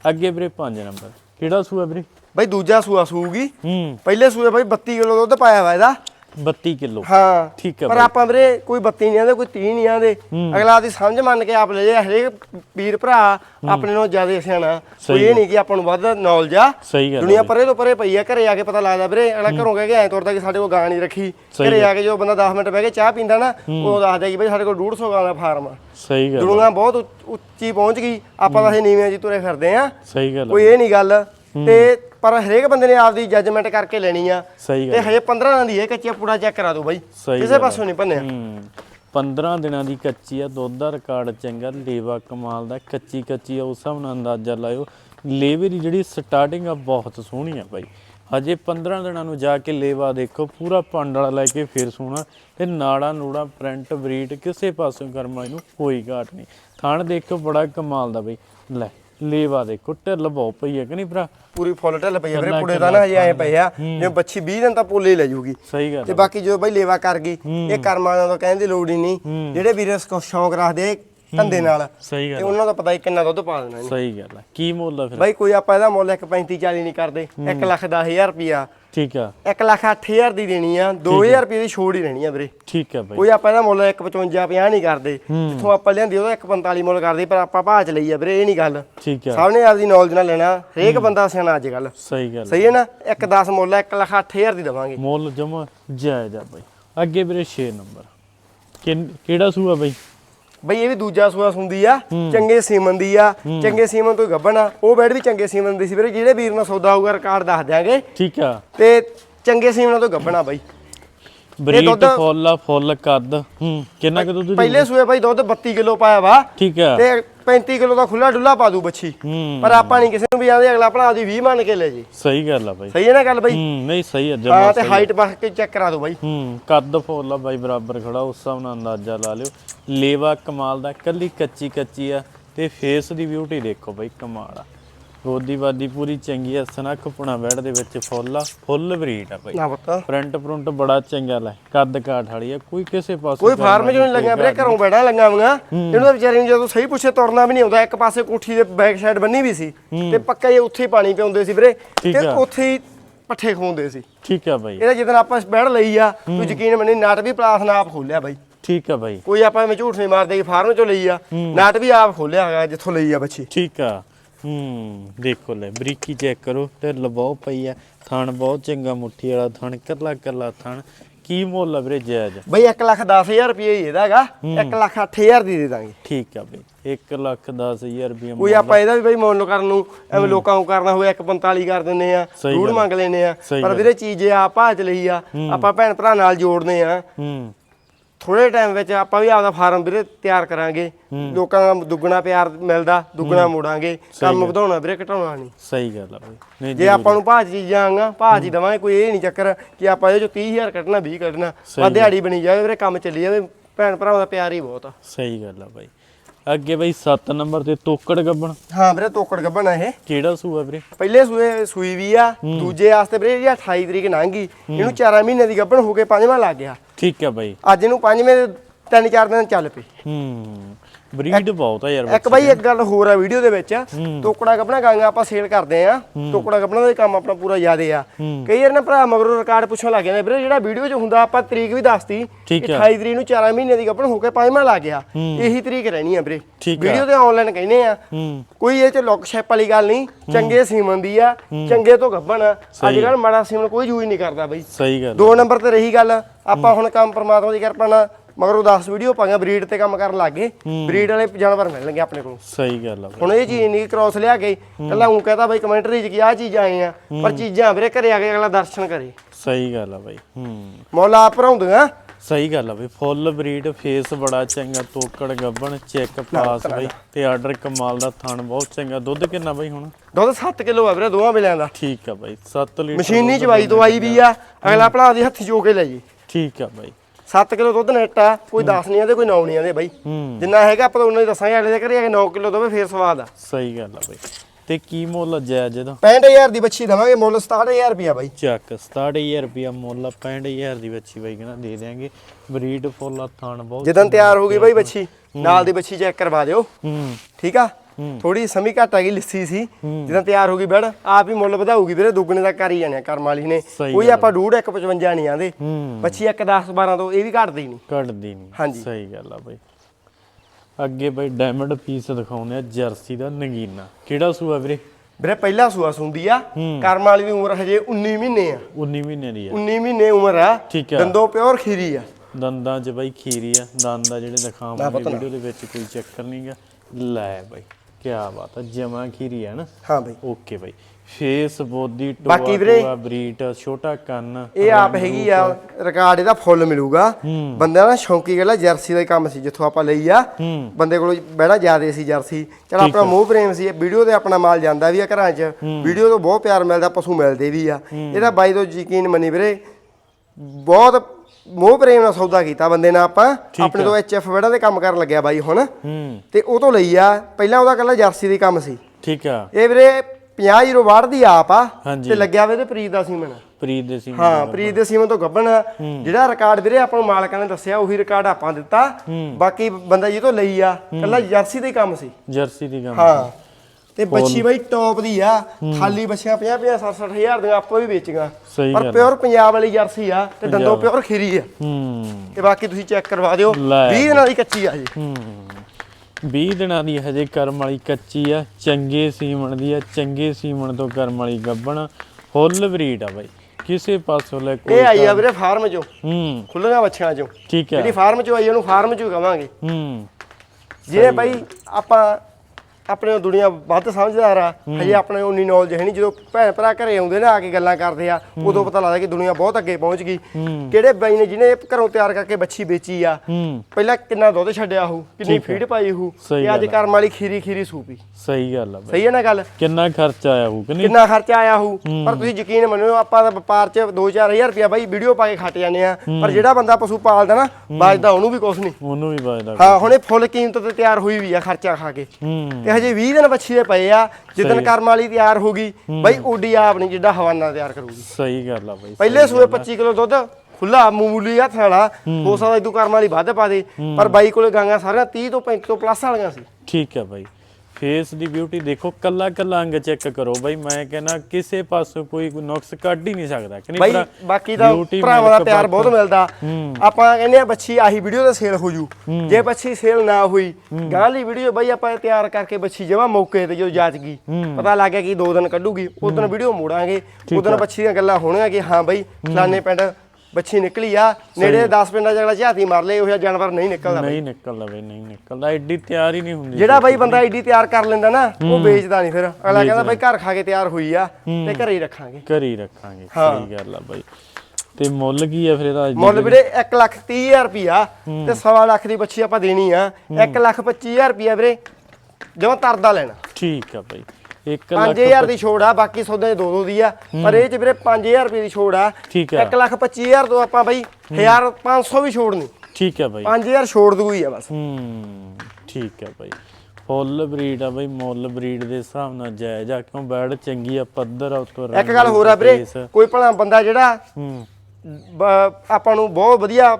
ਅੱਗੇ ਵੀਰੇ 5 ਨੰਬਰ। ਕਿਹੜਾ ਸੂਆ ਵੀਰੇ? ਬਾਈ ਦੂਜਾ ਸੂਆ ਸੂਗੀ। ਹੂੰ। ਪਹਿਲੇ ਸੂਏ ਬਾਈ 32 ਕਿਲੋ ਦੁੱਧ ਪਾਇਆ ਵਾ ਇਹਦਾ। 32 ਕਿਲੋ। ਹਾਂ। ਠੀਕ ਆ ਪਰ ਆਪਾਂ ਵੀਰੇ ਕੋਈ 32 ਨਹੀਂ ਆਂਦੇ ਕੋਈ 30 ਨਹੀਂ ਆਂਦੇ ਅਗਲਾ ਦੀ ਸਮਝ ਮੰਨ ਕੇ ਆਪ ਲੈ ਜੇ ਹਰੇਕ ਵੀਰ ਭਰਾ ਆਪਣੇ ਨੂੰ ਜ਼ਿਆਦਾ ਸਿਆਣਾ। ਕੋਈ ਇਹ ਨਹੀਂ ਕਿ ਆਪਾਂ ਨੂੰ ਵੱਧ ਨੌਲੇਜ ਆ। ਦੁਨੀਆ ਪਰੇ ਤੋਂ ਪਰੇ ਪਈ ਆ ਘਰੇ ਆ ਕੇ ਪਤਾ ਲੱਗਦਾ ਵੀਰੇ। ਅਗਲਾ ਘਰੋਂ ਕਹਿ ਕੇ ਐਂ ਤੁਰਦਾ ਕਿ ਸਾਡੇ ਕੋਲ ਗਾਂ ਨਹੀਂ ਰੱਖੀ। ਘਰੇ ਆ ਕੇ ਜੋ ਬੰਦਾ 10 ਮਿੰਟ ਬਹਿ ਕੇ ਚਾਹ ਪੀਂਦਾ ਨਾ ਉਹ ਦੱਸਦਾ ਕਿ ਬਈ ਸਾਡੇ ਕੋਲ 150 ਗਾਂ ਦਾ ਫਾਰਮ ਆ। ਸਹੀ ਗੱਲ ਦੁਨੀਆ ਬਹੁਤ ਉੱਚ- ਪਹੁੰਚ ਗਈ। ਆਪਾਂ ਤਾਂ ਇਹ ਨੀਵੇਂ ਜੀ ਤੁਰੇ ਫਿਰਦੇ ਆ। ਸਹੀ ਗੱਲ। ਕੋਈ ਇਹ ਨਹੀਂ ਗੱਲ ਤੇ ਪਰ ਹਰੇਕ ਬੰਦੇ ਨੇ ਆਪਦੀ ਜੱਜਮੈਂਟ ਕਰਕੇ ਲੈਣੀ ਆ। ਸਹੀ ਤੇ ਗੱਲ ਹਜੇ 15 ਦਿਨਾਂ ਦੀ ਇਹ ਕੱਚੀ ਪੂਰਾ ਚੈੱਕ ਕਰਾ ਦਿਓ ਬਾਈ। ਸਹੀ ਕਿਸੇ ਪਾਸੋਂ ਨਹੀਂ ਭੰਨਿਆ। ਹੂੰ। 15 ਦਿਨਾਂ ਦੀ ਕੱਚੀ ਆ ਦੁੱਧ ਦਾ ਰਿਕਾਰਡ ਚੰਗਾ ਲੇਵਾ ਕਮਾਲ ਦਾ ਕੱਚੀ ਕੱਚੀ ਆ ਉਸ ਹਿਸਾਬ ਨਾਲ ਅੰਦਾਜ਼ਾ ਲਾਇਓ। ਲੇਵੇ ਦੀ ਜਿਹੜੀ ਸਟਾਰਟਿੰਗ ਆ ਬਹੁਤ ਸੋਹਣੀ ਆ ਬਾਈ। ਹਜੇ 15 ਦਿਨਾਂ ਨੂੰ ਜਾ ਕੇ ਲੇਵਾ ਦੇਖੋ ਪੂਰਾ ਪੰਡ ਵਾਲਾ ਲੈ ਕੇ ਫਿਰ ਸੋਹਣਾ। ਤੇ ਨਾੜਾ ਨੂੜਾ ਪ੍ਰਿੰਟ ਬਰੀਡ ਕਿਸੇ ਪਾਸੋਂ ਕਰਮਾ ਇਹਨੂੰ ਕੋਈ ਘਾਟ ਨਹੀਂ। ਥਣ ਦੇਖੋ ਬੜਾ ਕਮਾਲ ਦਾ ਬਈ। ਲੈ ਲੇਵਾ ਦੇਖੋ ਢਿੱਲ ਬਹੁਤ ਪਈ ਹੈ ਕਿ ਨਹੀਂ ਭਰਾ? ਪੂਰੀ ਫੁੱਲ ਢਿੱਲ ਪਈ ਆ ਵੀਰੇ ਕੁੜੇ ਦਾ ਨਾ ਹਜੇ ਐ ਪਏ ਆ। ਜੇ ਬੱਚੀ 20 ਦਿਨ ਤਾਂ ਪੋਲੇ ਲੈ ਜੂਗੀ ਸਹੀ ਗੱਲ ਤੇ। ਬਾਕੀ ਜੋ ਬਾਈ ਲੇਵਾ ਕਰ ਗਈ ਇਹ ਕਰਮ ਵਾਲਿਆਂ ਤੋਂ ਕਹਿਣ ਦੀ ਲੋੜ ਹੀ ਨਹੀਂ। ਜਿਹੜੇ ਵੀਰੇ ਸ਼ੌਂਕ ਰੱਖਦੇ ਧੰਦੇ ਨਾਲ। ਸਹੀ ਤੇ ਗੱਲ ਆ। ਉਹਨਾਂ ਦਾ ਪਤਾ ਹੀ ਕਿੰਨਾ ਦੁੱਧ ਪਾ ਦੇਣਾ ਇਹਨੇ। ਸਹੀ ਗੱਲ ਆ। ਕੀ ਮੁੱਲ ਆ ਫਿਰ? ਬਾਈ ਕੋਈ ਆਪਾਂ ਇਹਦਾ ਮੁੱਲ 1.35 40 ਨਹੀਂ ਕਰਦੇ। 1 ਲੱਖ 10000 ਰੁਪਿਆ ਠੀਕ ਆ। 1 ਲੱਖ 8000 ਦੀ ਦੇਣੀ ਆ। 2000 ਰੁਪਏ ਦੀ ਛੋੜ ਹੀ ਰਹਿਣੀ ਆ ਵੀਰੇ। ਠੀਕ ਆ ਬਾਈ। ਕੋਈ ਆਪਾਂ ਇਹਦਾ ਮੁੱਲ 155 50 ਨਹੀਂ ਕਰਦੇ। ਜਿੱਥੋਂ ਆਪਾਂ ਲਿਆਂਦੀ ਉਹਦਾ 145 ਮੁੱਲ ਕਰਦੇ ਪਰ ਆਪਾਂ ਭਾਅ ਚ ਲਈ ਆ ਵੀਰੇ ਇਹ ਨਹੀਂ ਗੱਲ। ਠੀਕ ਆ। ਸਭ ਨੇ ਆਪਦੀ ਨੌਲੇਜ ਨਾਲ ਲੈਣਾ ਹਰੇਕ ਬੰਦਾ ਸਿਆਣਾ ਅੱਜ ਕੱਲ ਸਹੀ ਗੱਲ ਸਹੀ ਹੈ ਨਾ? 1 10 ਮੁੱਲ 1 ਲੱਖ 8000 ਦੀ ਦਵਾਂਗੇ। ਮੁੱਲ ਜਮਾ ਜਾਇਜ਼ ਆ ਬਾਈ। ਅੱਗੇ ਵੀਰੇ 6 ਨੰਬਰ। ਕਿਹੜਾ ਸੂਆ ਬਾਈ? ਬਈ ਇਹ ਵੀ ਦੂਜਾ ਸੂਆ ਸੁੰਦੀ ਆ ਚੰਗੇ ਸੀਮਨ ਦੀ ਆ ਚੰਗੇ ਸੀਮਨ ਤੋਂ ਗੱਭਣ ਆ ਉਹ ਬੈਡ ਵੀ ਚੰਗੇ ਸੀਮਨ ਦੀ ਸੀ ਵੀਰੇ ਜਿਹੜੇ ਵੀਰ ਨਾਲ ਸੌਦਾ ਹੋਊਗਾ ਰਿਕਾਰਡ ਦੱਸ ਦਿਆਂਗੇ। ਠੀਕ ਆ। ਤੇ ਚੰਗੇ ਸੀਮਨਾਂ ਤੋਂ ਗੱਭਣ ਬਾਈ। ਦੁੱਧ- ਫੁੱਲ ਆ ਫੁੱਲ ਕੱਦ। ਹੂੰ ਕਿੰਨਾ ਕੁ ਦੁੱਧ ਪਹਿਲੇ ਸੂਏ ਬਾਈ ਦੁੱਧ 32 ਕਿਲੋ ਪਾਇਆ ਵਾ। ਠੀਕ ਆ। ਤੇ 35 ਕਿਲੋ ਦਾ ਖੁੱਲਾ ਡੁੱਲਾ ਪਾ ਦੂ ਬੱਚੀ। ਹੂੰ। ਪਰ ਆਪਾਂ ਨਹੀਂ ਕਿਸੇ ਨੂੰ ਵੀ ਆਂਦੇ ਅਗਲਾ ਭਰਾ ਦੀ 20 ਮੰਨ ਕੇ ਲੈ ਜੀ। ਸਹੀ ਗੱਲ ਆ ਬਾਈ। ਸਹੀ ਹੈ ਨਾ ਗੱਲ ਬਾਈ? ਹੂੰ ਨਹੀਂ ਸਹੀ ਆ ਹਾਂ ਜਮਾ ਤੇ ਹਾਈਟ ਬਸ ਕੇ ਚੈੱਕ ਕਰਾ ਦਿਓ ਬਾਈ। ਹੂੰ ਕੱਦ ਫੁੱਲ ਆ ਬਾਈ ਬਰਾਬਰ ਖੜਾ ਉਸ ਹਿਸਾਬ ਨਾਲ ਅੰਦਾਜ਼ਾ ਲਾ ਲਿਓ। ਲੇਵਾ ਕਮਾਲ ਦਾ ਕੱਲੀ ਕੱਚੀ ਕੱਚੀ ਆ ਤੇ ਫੇਸ ਦੀ ਬਿਊਟੀ ਦੇਖੋ ਬਾਈ ਕਮਾਲ ਆ। ਗੋਦੀ ਵਾਦੀ ਪੂਰੀ ਚੰਗੀ ਆ ਸਨੱਖ ਪੁਣਾ ਬੈੜ ਦੇ ਵਿੱਚ ਫੁੱਲ ਆ ਫੁੱਲ ਬਰੀਡ ਆ ਬਾਈ। ਨਾ ਪੁੱਤ। ਪ੍ਰਿੰਟ ਪ੍ਰਿੰਟ ਬੜਾ ਚੰਗਾ ਲੈ ਕੱਦ ਕਾਠ ਵਾਲੀ ਆ ਕੋਈ ਕਿਸੇ ਪਾਸੇ ਕੋਈ ਫਾਰਮ ਚ ਨਹੀਂ ਲੱਗਿਆ ਵੀਰੇ ਘਰੋਂ ਬੈਠਾ ਲੰਗਾ ਵਗਾ। ਇਹਨੂੰ ਤਾਂ ਵਿਚਾਰੀ ਨੂੰ ਜਦੋਂ ਸਹੀ ਪੁੱਛੇ ਤੁਰਨਾ ਵੀ ਨਹੀਂ ਆਉਂਦਾ ਇੱਕ ਪਾਸੇ ਕੋਠੀ ਦੇ ਬੈਕ ਸਾਈਡ ਬੰਨੀ ਵੀ ਸੀ ਤੇ ਪੱਕਾ ਹੀ ਉੱਥੇ ਹੀ ਪਾਣੀ ਪਿਆਉਂਦੇ ਸੀ ਵੀਰੇ ਤੇ। ਉੱਥੇ ਹੀ ਪੱਠੇ ਖਵਾਉਂਦੇ ਸੀ। ਠੀਕ ਆ ਬਾਈ। ਇਹਦਾ ਜਦੋਂ ਆਪਾਂ ਬੈੜ ਲਈ ਆ ਤੂੰ ਯਕੀਨ ਮੰਨੀ ਨਾਟ ਵੀ ਪਲਾਸ ਨਾਲ ਆਪ ਖੋਲਿਆ ਬਾਈ। ਠੀਕ ਆ ਬਾਈ। ਕੋਈ ਆਪਾਂ ਐਵੇਂ ਝੂਠ ਨਹੀਂ ਮਾਰਦੇ ਫਾਰਮ ਚੋਂ ਲਈ ਆ ਨਾਟ ਵੀ ਆਪ ਖੋਲਿਆ ਹੈਗਾ ਜਿੱਥੋਂ ਲਈ ਆ ਬੱਚੀ। ਠੀਕ ਆ। ਹੂੰ ਦੇਖੋ ਲੈ ਬਰੀਕੀ ਚੈੱਕ ਕਰੋ ਤੇ ਲਵਾਓ ਪਈ ਆ ਥਣ ਬਹੁਤ ਚੰਗਾ ਮੁੱਠੀ ਵਾਲਾ ਥਣ ਕੱਲਾ ਕੱਲਾ ਥਣ ਕੀ ਮੁੱਲ ਆ ਵੀਰੇ ਜਾਇਜ਼? ਬਈ 1 ਲੱਖ 10000 ਰੁਪਏ ਹੀ ਇਹਦਾ ਹੈਗਾ 1 ਲੱਖ 8000 ਦੀ ਦੇ ਦਾਂਗੇ। ਠੀਕ ਆ ਬਈ 1 ਲੱਖ 10000 ਰੁਪਏ ਕੋਈ ਆਪਾਂ ਇਹਦਾ ਵੀ ਬਈ ਮੁੱਲ ਕਰਨ ਨੂੰ ਐਵੇਂ ਲੋਕਾਂ ਨੂੰ ਕਰਨਾ ਹੋਵੇ 145 ਕਰ ਦਿੰਨੇ ਆ ਰੂੜ। ਮੰਗ ਲੈਨੇ ਆ। ਪਰ। ਵੀਰੇ ਚੀਜ਼ ਆ ਭਾਜ ਲਈ ਆ ਆਪਾਂ ਭੈਣ ਭਰਾ ਨਾਲ ਜੋੜਨੇ ਆ। ਹੂੰ। ਥੋੜੇ ਟਾਈਮ ਵਿੱਚ ਆਪਾਂ ਵੀ ਆਪਦਾ ਫਾਰਮ ਵੀਰੇ ਤਿਆਰ ਕਰਾਂਗੇ। ਲੋਕਾਂ ਦਾ ਦੁੱਗਣਾ ਪਿਆਰ ਮਿਲਦਾ ਦੁੱਗਣਾ ਮੋੜਾਂਗੇ। ਕੰਮ ਵਧਾਉਣਾ ਵੀਰੇ ਘਟਾਉਣਾ ਨਹੀਂ। ਸਹੀ ਗੱਲ ਆ ਬਈ। ਨਹੀਂ ਜੇ ਆਪਾਂ ਨੂੰ ਭਾਜ ਚੀਜ਼ਾਂ ਆਂਗਾ ਭਾਜ ਹੀ। ਦਵਾਂਗੇ ਕੋਈ ਇਹ ਨਹੀਂ ਚੱਕਰ ਕਿ ਆਪਾਂ ਇਹ ਚੋਂ 30000 ਕੱਢਣਾ 20 ਕੱਢਣਾ। ਆ ਦਿਹਾੜੀ ਬਣੀ ਜਾਵੇ ਵੀਰੇ ਕੰਮ ਚੱਲੀ ਜਾਵੇ ਭੈਣ ਭਰਾਵਾਂ ਦਾ ਪਿਆਰ ਹੀ ਬਹੁਤ ਆ। ਸਹੀ ਗੱਲ ਆ ਬਾਈ। ਅੱਗੇ ਬਈ 7 ਨੰਬਰ ਤੇ ਤੋਕੜ ਗੱਬਣ। ਹਾਂ ਵੀਰੇ ਤੋਕੜ ਗੱਭਣ ਆ ਇਹ। ਕਿਹੜਾ ਸੂਆ ਵੀਰੇ? ਪਹਿਲੇ ਸੂਏ ਸੂਈ ਵੀ ਆ ਦੂਜੇ ਵਾਸਤੇ ਵੀਰੇ ਜਿਹੜੀ 28 ਤਰੀਕ ਲੰਘੀ ਇਹਨੂੰ 4 ਮਹੀਨੇ ਦੀ ਗੱਭਣ ਹੋ ਕੇ ਪੰਜਵਾਂ ਲੱਗ ਗਿਆ। ਠੀਕ ਆ ਬਾਈ। ਅੱਜ ਇਹਨੂੰ ਪੰਜਵੇਂ ਤਿੰਨ ਚਾਰ ਦਿਨ ਚੱਲ ਪਈ ਹੂੰ ਬਰੀਡ ਬਹੁਤ ਆ ਯਾਰ ਇੱਕ ਬਾਈ ਇੱਕ ਗੱਲ ਹੋਰ ਆ ਵੀਡੀਓ ਦੇ ਵਿੱਚ। ਟੋਕੜਾ ਕੱਪਣਾ ਗਾਂਗਾ ਆਪਾਂ ਸੇਲ ਕਰਦੇ ਆ। ਟੋਕੜਾ ਕੱਪਣਾ ਦਾ ਕੰਮ ਆਪਣਾ ਪੂਰਾ ਜ਼ਿਆਦੇ ਆ। ਕਈ ਵਾਰ ਨਾ ਭਰਾ ਮਗਰੋਂ ਰਿਕਾਰਡ ਪੁੱਛਣ ਲੱਗ ਜਾਂਦੇ ਵੀਰੇ ਜਿਹੜਾ ਵੀਡੀਓ 'ਚ ਹੁੰਦਾ ਆਪਾਂ ਤਰੀਕ ਵੀ ਦੱਸਤੀ ਠੀਕ ਕਿ ਆ। 28 ਤਰੀਕ ਨੂੰ 4 ਮਹੀਨੇ ਦੀ ਗੱਭਣ ਹੋ ਕੇ ਪੰਜਵਾਂ ਲੱਗ ਗਿਆ। ਇਹੀ ਤਰੀਕ ਰਹਿਣੀ ਆ ਵੀਰੇ। ਵੀਡੀਓ ਤੇ ਆਨਲਾਈਨ ਕਹਿੰਦੇ ਆ। ਕੋਈ ਇਹ ਚ ਲੁੱਕ ਛੈਪ ਵਾਲੀ ਗੱਲ ਨਹੀਂ ਚੰਗੇ ਸੀਮਨ ਦੀ ਆ ਚੰਗੇ ਤੋਂ ਗੱਭਣ ਅੱਜ ਕੱਲ ਮਾੜਾ ਸੀਮਨ ਕੋਈ ਯੂਜ਼ ਨਹੀਂ ਕਰਦਾ ਬਈ। ਸਹੀ ਗੱਲ ਦੋ ਨੰਬਰ ਤੇ ਰਹੀ ਗੱਲ ਆਪਾਂ ਹੁਣ ਕੰਮ ਪ੍ਰਮਾਤਮਾ ਦੀ ਕਿਰਪਾ ਨਾਲ ਮਗਰੋਂ 10 ਵੀਡੀਓ ਪਾਈਆਂ ਬਰੀਡ ਤੇ ਕੰਮ ਕਰਨ ਲੱਗ ਗਏ। ਬਰੀਡ ਵਾਲੇ ਜਾਨਵਰ ਮਿਲਣਗੇ ਆਪਣੇ ਕੋਲ। ਸਹੀ ਗੱਲ ਆ ਹੁਣ ਇਹ ਚੀਜ਼ ਨਹੀਂ ਕ੍ਰੋਸ ਲਿਆ ਕੇ ਕੱਲਾ ਉਹ ਕਹਤਾ ਬਈ ਕਮੈਂਟਰੀ ਚ ਕਿ ਆਹ ਚੀਜ਼ਾਂ ਆਏ ਆ ਪਰ ਚੀਜ਼ਾਂ ਵੀਰੇ ਘਰੇ ਆ ਕੇ ਅਗਲਾ ਦਰਸ਼ਨ ਕਰੇ। ਸਹੀ ਗੱਲ ਆ ਬਾਈ ਹੂੰ। ਮੁੱਲ ਭਰਾਉਂਦੀਆਂ। ਸਹੀ ਗੱਲ ਆ ਬਈ ਫੁੱਲ ਬਰੀਡ ਫੇਸ ਬੜਾ ਚੰਗਾ ਤੋਕੜ ਗੱਬਣ ਚੈੱਕ ਪਾਸ ਬਈ। ਤੇ ਆਰਡਰ ਕਮਾਲ ਦਾ ਥਣ ਬਹੁਤ ਚੰਗਾ। ਦੁੱਧ ਕਿੰਨਾ ਬਈ ਹੁਣ? ਦੁੱਧ 7 ਕਿਲੋ ਆ ਵੀਰੇ ਦੋਵਾਂ ਵੇਲਿਆਂ ਦਾ। ਠੀਕ ਆ ਬਾਈ 7 ਲੀਟਰ ਮਸ਼ੀਨੀ ਚਵਾਈ ਤੋਂ ਆਈ ਵੀ ਆ ਅਗਲਾ ਭਲਾ ਦੀ ਹੱਥੀ ਚੋ ਕੇ ਲੈ ਜੇ। ਠੀਕ ਆ ਬਾਈ। 7 ਕਿਲੋ ਦੁੱਧ ਨੈਟ ਆ ਕੋਈ 10 ਨਹੀਂ ਆਂਦੇ ਕੋਈ 9 ਨਹੀਂ ਆਂਦੇ ਬਾਈ। ਜਿੰਨਾ ਹੈਗਾ ਆਪਾਂ ਉਹਨਾਂ ਹੀ ਦੱਸਾਂਗੇ ਅਗਲੇ ਦੇ ਘਰੇ ਆ ਕੇ 9 ਕਿਲੋ ਦੋਵੇ ਫੇਰ ਸਵਾਦ ਆ। ਸਹੀ ਗੱਲ ਆ ਬਾਈ। ਤੇ ਕੀ ਮੁੱਲ ਜਾਇਜ਼ ਇਹਦਾ 65000 ਦੀ? ਬੱਚੀ ਦਵਾਂਗੇ ਮੁੱਲ 67000 ਰੁਪਿਆ ਬਾਈ। ਚੱਕ 67000 ਰੁਪਿਆ ਮੁੱਲ ਆ, 65000 ਦੀ ਬੱਚੀ ਬਾਈ ਕਹਿੰਦਾ ਦੇ ਦਿਆਂਗੇ। ਬਰੀਡ ਫੁੱਲ ਥਣ ਬਹੁਤ ਜਦੋਂ ਤਿਆਰ ਹੋ ਗਈ ਬਾਈ ਬੱਚੀ ਨਾਲ ਦੀ ਬੱਚੀ ਚੈੱਕ ਕਰਵਾ ਦਿਓ। ਹੂੰ। ਠੀਕ ਆ? ਥੋੜੀ ਸਮੀ ਘੱਟ ਆ ਗਈ ਲਿੱਸੀ ਸੀ ਜਦੋਂ ਤਿਆਰ ਹੋ ਗਈ ਬੜ ਆਪ ਹੀ ਮੁੱਲ ਵਧਾਊਗੀ ਵੀਰੇ ਦੁੱਗਣੇ ਦਾ ਕਰ ਹੀ ਜਾਣਿਆ ਕਰਮ ਵਾਲੀ ਨੇ। ਕੋਈ ਆਪਾਂ ਡੂੜ 155 ਨਹੀਂ ਆਂਦੇ। ਬੱਚੀ 1 10 12 ਤੋਂ ਇਹ ਵੀ ਘਟਦੀ ਨਹੀਂ। ਕੱਢਦੀ ਨਹੀਂ। ਹਾਂਜੀ। ਸਹੀ ਗੱਲ ਆ ਬਾਈ। ਅੱਗੇ ਬਾਈ ਡਾਇਮੰਡ ਪੀਸ ਦਿਖਾਉਂਦੇ ਆ ਜਰਸੀ ਦਾ ਨਗੀਨਾ। ਕਿਹੜਾ ਸੂਆ ਵੀਰੇ? ਵੀਰੇ ਪਹਿਲਾ ਸੂਆ ਸੁੰਦੀ ਆ। ਕਰਮ ਵਾਲੀ ਦੀ ਉਮਰ ਹਜੇ 19 ਮਹੀਨੇ ਆ। 19 ਮਹੀਨੇ ਦੀ ਆ। 19 ਮਹੀਨੇ ਉਮਰ ਆ। ਦੰਦੋ ਪਿਓਰ ਖੀਰੀ ਆ। ਦੰਦਾਂ 'ਚ ਬਾਈ ਖੀਰੀ ਆ। ਦੰਦ ਆ ਜਿਹੜੇ ਦਿਖਾਵਾਂਗੇ ਵੀਡੀਓ ਦੇ ਵਿੱਚ ਕੋਈ ਚੱਕਰ ਨਹੀਂਗਾ ਲੈ ਬਾਈ। ਕੀ ਬਾਤ ਆ ਜਮਾ ਖੀਰੀ ਆ ਨਾ। ਹਾਂ ਬਾਈ। ਓਕੇ ਬਾਈ। ਫੇਸ ਬੋਦੀ ਟੋਆ ਬਾਕੀ ਵੀਰੇ- ਬਰੀਟ ਛੋਟਾ ਕੰਨ ਇਹ ਆਪ ਹੈਗੀ ਆ ਰਿਕਾਰਡ ਇਹਦਾ ਫੁੱਲ ਮਿਲੂਗਾ। ਬੰਦਾ ਨਾ ਸ਼ੌਂਕੀ ਗੱਲ ਜਰਸੀ ਦਾ ਹੀ ਕੰਮ ਸੀ ਜਿੱਥੋਂ ਆਪਾਂ ਲਈ ਆ। ਹੂੰ। ਬੰਦੇ ਕੋਲ ਬਹਿਣਾ ਜ਼ਿਆਦੇ ਸੀ ਜਰਸੀ। ਚਲ ਆਪਣਾ ਮੋਹ ਪ੍ਰੇਮ ਸੀ ਵੀਡੀਓ ਤੇ ਆਪਣਾ ਮਾਲ ਜਾਂਦਾ ਵੀ ਆ ਘਰਾਂ 'ਚ। ਵੀਡੀਓ ਤੋਂ ਬਹੁਤ ਪਿਆਰ ਮਿਲਦਾ ਪਸ਼ੂ ਮਿਲਦੇ ਵੀ ਆ। ਇਹਦਾ ਬਾਈ ਤੋਂ ਯਕੀਨ ਮੰਨੀ ਵੀਰੇ ਬਹੁਤ ਮੋਹ ਪ੍ਰੇਮ ਨਾਲ ਸੌਦਾ ਕੀਤਾ ਬੰਦੇ ਨਾਲ ਆਪਾਂ ਆਪਣੇ ਤੋਂ ਐਚਐਫ ਵੜਾ ਦੇ ਕੰਮ ਕਰਨ ਲੱਗਿਆ ਬਾਈ ਹੁਣ। ਹੂੰ। ਤੇ ਉਹ ਤੋਂ ਲਈ ਆ ਪਹਿਲਾਂ ਉਹਦਾ ਕੱਲਾ ਜਰਸੀ ਦੇ ਕੰਮ ਸੀ। ਠੀਕ ਆ। ਇਹ ਵੀਰੇ 50 ਯੂਰੋ ਵਾੜ ਦੀ ਆਪ ਆ। ਤੇ ਲੱਗਿਆ ਵੇ ਤੇ ਪ੍ਰੀਤ ਦਾ ਸੀਮਨ। ਪ੍ਰੀਤ ਦੇ ਸਿੰਘ ਹਾਂ ਪ੍ਰੀਤ ਦੇ ਸੀਮਨ ਤੋਂ ਗੱਬਣ ਜਿਹੜਾ ਰਿਕਾਰਡ ਵੀਰੇ ਆਪਾਂ ਨੂੰ ਮਾਲਕਾਂ ਨੇ ਦੱਸਿਆ ਉਹੀ ਰਿਕਾਰਡ ਆਪਾਂ ਦਿੱਤਾ। ਬਾਕੀ ਬੰਦਾ ਜੀ ਤੋਂ ਲਈ ਆ ਕੱਲਾ ਜਰਸੀ ਦਾ ਹੀ ਕੰਮ ਸੀ। ਜਰਸੀ ਦੀ ਗਾਂ ਹਾਂ। ਤੇ ਬੱਚੀ ਬਾਈ ਟੌਪ ਦੀ ਆ। ਖਾਲੀ ਬੱਚੀਆਂ 50 50 60 60 ਹਜ਼ਾਰ ਦੀਆਂ ਆਪਾਂ ਵੀ ਵੇਚੀਆਂ। ਸਹੀ ਪਰ ਪਿਓਰ ਪੰਜਾਬ ਵਾਲੀ ਜਰਸੀ ਆ ਤੇ ਦੰਦੋਂ ਪਿਓਰ ਖੀਰੀ ਆ। ਹੂੰ। ਤੇ ਬਾਕੀ ਤੁਸੀਂ ਚੈੱਕ ਕਰਵਾ ਦਿਓ। ਲੈ 20 ਦਿਨਾਂ ਦੀ ਕੱਚੀ ਆ ਜੀ। ਹੂੰ। 20 ਦਿਨਾਂ ਦੀ ਹਜੇ ਕਰਮ ਵਾਲੀ ਕੱਚੀ ਆ ਚੰਗੇ ਸੀਮਣ ਦੀ ਆ ਚੰਗੇ ਸੀਮਣ ਤੋਂ ਕਰਮ ਵਾਲੀ ਗੱਬਣ। ਫੁੱਲ ਬਰੀਡ ਆ ਬਾਈ। ਕਿਸੇ ਪਾਸੋਂ ਲੈ ਕੋਈ ਇਹ ਆਈ ਆ ਵੀਰੇ ਫਾਰਮ ਚੋਂ। ਹੂੰ। ਖੁੱਲੀਆਂ ਬੱਚਿਆਂ ਚੋਂ। ਠੀਕ ਹੈ ਜਿਹੜੀ ਫਾਰਮ ਚੋਂ ਆਈ ਉਹਨੂੰ ਫਾਰਮ ਚੋਂ ਕਵਾਂਗੇ। ਹੂੰ। ਜਿਵੇਂ ਬਾਈ ਆਪਾਂ ਆਪਣੇ ਦੁਨੀਆ ਵੱਧ ਸਮਝਦਾਰ ਆ ਹਜੇ ਆਪਣੇ ਉਨੀ ਨੌਲੇਜ ਹੈ ਨਹੀਂ ਜਦੋਂ ਭੈਣ ਭਰਾ ਘਰੇ ਆਉਂਦੇ ਨੇ ਆ ਕੇ ਗੱਲਾਂ ਕਰਦੇ ਆ ਉਦੋਂ ਪਤਾ ਲੱਗਦਾ ਕਿ ਦੁਨੀਆ ਬਹੁਤ ਅੱਗੇ ਪਹੁੰਚ ਗਈ। ਹੂੰ। ਕਿਹੜੇ ਬਾਈ ਨੇ ਜਿਹਨੇ ਘਰੋਂ ਤਿਆਰ ਕਰਕੇ ਬੱਚੀ ਵੇਚੀ ਆ ਹੂੰ। ਪਹਿਲਾਂ ਕਿੰਨਾ ਦੁੱਧ ਛੱਡਿਆ ਹੋਊ ਕਿੰਨੀ। ਫੀਡ ਪਾਈ ਸਹੀ ਤੇ ਅੱਜ ਕਰਮ ਵਾਲੀ ਖੀਰੀ ਖੀਰੀ ਸੂਪੀ ਸਹੀ ਗੱਲ ਆ ਸਹੀ ਹੈ ਨਾ ਗੱਲ? ਕਿੰਨਾ ਖਰਚਾ ਆਇਆ ਨਹੀਂ? ਕਿੰਨਾ ਖਰਚਾ ਆਇਆ ਹੋਊ? ਪਰ ਤੁਸੀਂ ਯਕੀਨ ਮੰਨਿਓ ਆਪਾਂ ਦਾ ਵਪਾਰ 'ਚ 2-4000 ਰੁਪਇਆ ਬਾਈ ਵੀਡੀਓ ਪਾ ਕੇ ਖੱਟ ਜਾਂਦੇ ਆ। ਪਰ ਜਿਹੜਾ ਬੰਦਾ ਪਸ਼ੂ ਪਾਲਦਾ ਨਾ ਬਾਜਦਾ ਉਹਨੂੰ ਵੀ ਕੁਛ ਨਹੀਂ ਉਹਨੂੰ ਵੀ ਬਾਜਦਾ ਹਾਂ ਹੁਣ ਇਹ ਫੁੱਲ ਕੀਮਤ ਤੇ ਤਿਆਰ ਹੋਈ ਵੀ ਆ ਖਰਚਾ ਖਾ ਕੇ। ਹੂੰ। ਤੇ ਹਜੇ 20 ਦਿਨ ਬੱਚੀ ਦੇ ਪਏ ਆ ਜਿੱਦਨ ਕਰਮ ਵਾਲੀ ਤਿਆਰ ਹੋ ਗਈ ਬਈ ਓਡੀ ਆਪ ਨਹੀਂ ਜਿੱਡਾ ਹਵਾਨਾ ਤਿਆਰ ਕਰੂਗੀ। ਸਹੀ ਗੱਲ ਆ ਬਾਈ ਪਹਿਲੇ ਸੂਏ 25 ਕਿਲੋ ਦੁੱਧ ਖੁੱਲਾ ਮਾਮੂਲੀ ਹੱਥ ਵਾਲਾ ਹੋ। ਸਕਦਾ ਇਦੂ ਕਰਮ ਵਾਲੀ ਵੱਧ ਪਾ ਦੇ ਪਰ ਬਾਈ ਕੋਲੇ ਗਾਂਗਾ ਸਾਰੀਆਂ 30 ਤੋਂ 35 ਤੋਂ ਪਲੱਸ ਵਾਲੀਆਂ ਸੀ। ਠੀਕ ਹੈ ਬਾਈ। ਫੇਸ ਦੀ ਬਿਊਟੀ ਦੇਖੋ ਕੱਲਾ ਕੱਲਾ ਅੰਗ ਚੈੱਕ ਕਰੋ ਬਾਈ ਮੈਂ ਕਹਿੰਦਾ ਕਿਸੇ ਪਾਸੋਂ ਕੋਈ ਨੁਕਸ ਕੱਢ ਹੀ ਨਹੀਂ ਸਕਦਾ ਕਿ ਨਹੀਂ? ਬਾਕੀ Beauty, ਭਰਾਵਾਂ ਦਾ ਪਿਆਰ ਬਹੁਤ ਮਿਲਦਾ। ਆਪਾਂ ਕਹਿੰਦੇ ਆ ਬੱਚੀ ਆਹੀ ਵੀਡੀਓ ਤੇ ਸੇਲ ਹੋ ਜੂ। ਜੇ ਬੱਚੀ ਸੇਲ ਨਾ ਹੋਈ ਗਾਂਹਲੀ ਵੀਡੀਓ ਬਾਈ ਆਪਾਂ ਤਿਆਰ ਕਰਕੇ ਬੱਚੀ ਜਮਾ ਮੌਕੇ ਤੇ ਜਦੋਂ ਜਾਚ ਗਈ। ਪਤਾ ਲੱਗ ਗਿਆ ਕਿ ਦੋ ਦਿਨ ਕੱਢੂਗੀ ਉਦੋਂ ਵੀਡੀਓ ਮੋੜਾਂਗੇ ਉਦੋਂ ਬੱਚੀ ਦੀਆਂ ਗੱਲਾਂ ਹੋਣਗੀਆਂ ਕਿ ਹਾਂ ਬਾਈ ਫਲਾਣੇ ਪਿੰਡ ਬੱਚੀ ਨਿਕਲੀ ਆ ਨੇੜੇ 10 ਪਿੰਡਾਂ ਚ ਅਗਲਾ ਝਾਤੀ ਮਾਰ ਲੇ ਉਹ ਜਾਨਵਰ ਨਹੀਂ ਨਿਕਲਦਾ ਨਹੀਂ ਨਿਕਲਦਾ ਬਈ ਨਹੀਂ ਨਿਕਲਦਾ ਐਡੀ ਤਿਆਰ ਹੀ ਨਹੀਂ ਹੁੰਦੀ ਜਿਹੜਾ ਬਾਈ ਬੰਦਾ ਆਈਡੀ ਤਿਆਰ ਕਰ ਲੈਂਦਾ ਨਾ ਉਹ ਵੇਚਦਾ ਨਹੀਂ ਫਿਰ। ਅਗਲਾ ਕਹਿੰਦਾ ਬਾਈ ਘਰ ਖਾ ਕੇ ਤਿਆਰ ਹੋਈ ਆ ਤੇ ਘਰੇ ਹੀ ਰੱਖਾਂਗੇ। ਘਰ ਹੀ ਰੱਖਾਂਗੇ ਸਹੀ ਗੱਲ ਆ ਬਾਈ। ਤੇ ਮੁੱਲ ਕੀ ਆ ਫਿਰ ਇਹਦਾ ਮੁੱਲ ਵੀਰੇ 1 ਲੱਖ 30 ਹਜ਼ਾਰ ਰੁਪਿਆ ਤੇ ਸਵਾ ਲੱਖ ਦੀ ਬੱਚੀ ਆਪਾਂ ਦੇਣੀ ਆ। 1 ਲੱਖ 25 ਹਜ਼ਾਰ ਰੁਪਿਆ ਵੀਰੇ ਜਦੋਂ ਤਰਦਾ ਲੈਣਾ। ਠੀਕ ਆ ਬਾਈ। 1 ਲੱਖ 5000 ਦੀ ਛੋੜ ਆ ਬਾਕੀ ਸੌਦੇ ਦੋ ਦੋ ਦੀ ਆ। ਪਰ ਇਹ ਚ ਵੀਰੇ 5000 ਰੁਪਏ ਦੀ ਛੋੜ ਆ। ਠੀਕ ਆ। 1 ਲੱਖ 25 ਹਜ਼ਾਰ ਤੋਂ ਆਪਾਂ ਬਾਈ 1500 ਵੀ ਛੋੜ ਨਹੀਂ ਠੀਕ ਆ ਬਾਈ। 5000 ਛੋੜ ਦੂਗੀ ਆ ਬਸ। ਹੂੰ ਠੀਕ ਆ ਬਾਈ। ਫੁੱਲ ਬਰੀਡ ਆ ਬਾਈ ਮੁੱਲ ਬਰੀਡ ਦੇ ਹਿਸਾਬ ਨਾਲ ਜਾਇਜ਼ ਆ। ਕਿਉਂ ਬੈਡ ਚੰਗੀ ਆ ਪੱਧਰ ਆ ਉਤੋਂ ਇੱਕ ਗੱਲ ਹੋਰ ਆ ਵੀਰੇ ਕੋਈ ਭਲਾ ਬੰਦਾ ਜਿਹੜਾ ਹੂੰ। ਆਪਾਂ ਨੂੰ ਬਹੁਤ ਵਧੀਆ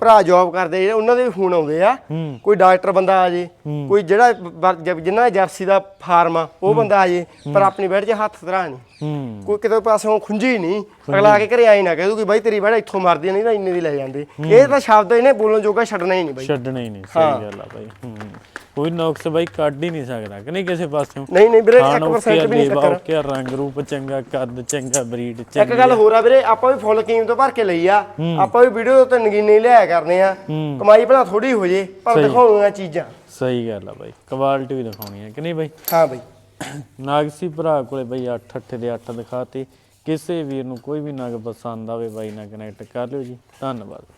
ਭਰਾ ਜੌਬ ਕਰਦੇ ਜਿਹੜੇ ਉਹਨਾਂ ਦੇ ਵੀ ਫੋਨ ਆਉਂਦੇ ਆ। ਕੋਈ ਡਾਕਟਰ ਬੰਦਾ ਆ ਜੇ ਕੋਈ ਜਿਹੜਾ ਬ- ਜ- ਜਿਨ੍ਹਾਂ ਦਾ ਜਰਸੀ ਦਾ ਫਾਰਮ ਆ ਉਹ ਬੰਦਾ ਆ ਜੇ ਪਰ ਆਪਣੀ ਬੈਠ 'ਚ ਹੱਥ ਧਰਾ ਨਹੀਂ। ਕੋਈ ਕਿਤੇ ਪਾਸੋਂ ਖੁੰਝੀ ਨਹੀਂ ਅਗਲਾ ਆ ਕੇ ਘਰੇ ਆਈ ਨਾ ਕਹਿ ਕਿ ਬਾਈ ਤੇਰੀ ਬੈਠ ਇੱਥੋਂ ਮਾਰਦੀ ਨਹੀਂ ਤਾਂ ਇੰਨੇ ਦੀ ਲੈ ਜਾਂਦੇ। ਇਹ ਤਾਂ ਸ਼ਬਦ ਇਹਨੇ ਬੋਲਣ ਜੋਗਾ ਛੱਡਣਾ ਹੀ ਨਹੀਂ ਬਾਈ। ਛੱਡਣਾ ਹੀ ਨਹੀਂ ਸਹੀ ਗੱਲ ਆ ਬਾਈ। ਕੋਈ ਨੁਕਸ ਬਾਈ ਕੱਢ ਹੀ ਨਹੀਂ ਸਕਦਾ ਕਿ ਨਹੀਂ ਕਿਸੇ ਪਾਸਿਓਂ? ਨਹੀਂ ਨਹੀਂ ਵੀਰੇ ਖਾਣ 1% ਵੀ ਨਹੀਂ ਟੱਕਰ ਓਕੇ ਰੰਗ ਰੂਪ ਚੰਗਾ ਕੱਦ ਚੰਗਾ ਬਰੀਡ ਇੱਕ ਚੰਗੀ ਗੱਲ ਹੋਰ ਆ ਵੀਰੇ ਆਪਾਂ ਵੀ ਫੁੱਲ ਕੀਮਤ ਭਰ ਕੇ ਲਈ ਆ। ਆਪਾਂ ਵੀ ਵੀਡੀਓ ਤੇ ਨਗੀਨੇ ਲਿਆਇਆ ਕਰਨੇ ਆ। ਕਮਾਈ ਭਲਾ ਥੋੜੀ ਹੋ ਜੇ ਪਰ ਦਿਖਾਉਣੀਆਂ ਚੀਜ਼ਾਂ। ਸਹੀ ਗੱਲ ਆ ਬਾਈ ਕੁਆਲਿਟੀ ਵੀ ਦਿਖਾਉਣੀ ਹੈ ਕਿ ਨਹੀਂ ਬਾਈ? ਹਾਂ ਬਾਈ। ਨਾਗਸੀ ਭਰਾ ਕੋਲੇ ਬਈ 8 8 ਦੇ 8 ਦਿਖਾਤੇ। ਕਿਸੇ ਵੀਰ ਨੂੰ ਕੋਈ ਵੀ ਨਗ ਪਸੰਦ ਆਵੇ ਬਾਈ ਨਾਲ ਕਨੈਕਟ ਕਰ ਲਿਓ ਜੀ। ਧੰਨਵਾਦ।